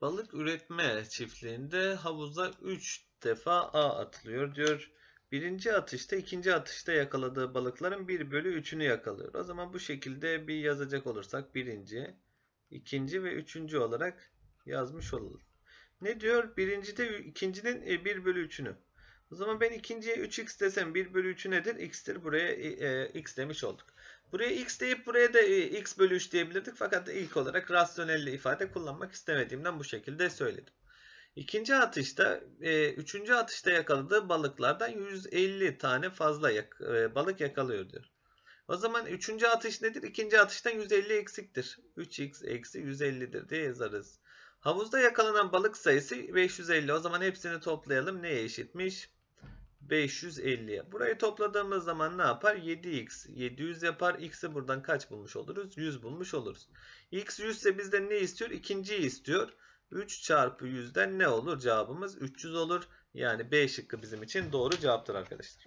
Balık üretme çiftliğinde havuza 3 defa A atılıyor diyor. Birinci atışta ikinci atışta yakaladığı balıkların 1 bölü 3'ünü yakalıyor. O zaman bu şekilde bir yazacak olursak birinci, ikinci ve üçüncü olarak yazmış olalım. Ne diyor? Birincide ikincinin e, 1 bölü 3'ünü. O zaman ben ikinciye 3x desem 1 bölü 3'ü nedir? x'tir. Buraya e, e, x demiş olduk. Buraya x deyip buraya da e, x bölü 3 diyebilirdik. Fakat ilk olarak rasyonel ifade kullanmak istemediğimden bu şekilde söyledim. İkinci atışta, e, üçüncü atışta yakaladığı balıklardan 150 tane fazla yak- e, balık yakalıyor diyor. O zaman üçüncü atış nedir? İkinci atıştan 150 eksiktir. 3x eksi 150'dir diye yazarız. Havuzda yakalanan balık sayısı 550. O zaman hepsini toplayalım. Neye eşitmiş? 550'ye. Burayı topladığımız zaman ne yapar? 7x 700 yapar. X'i buradan kaç bulmuş oluruz? 100 bulmuş oluruz. X 100 ise bizden ne istiyor? İkinciyi istiyor. 3 çarpı 100'den ne olur? Cevabımız 300 olur. Yani B şıkkı bizim için doğru cevaptır arkadaşlar.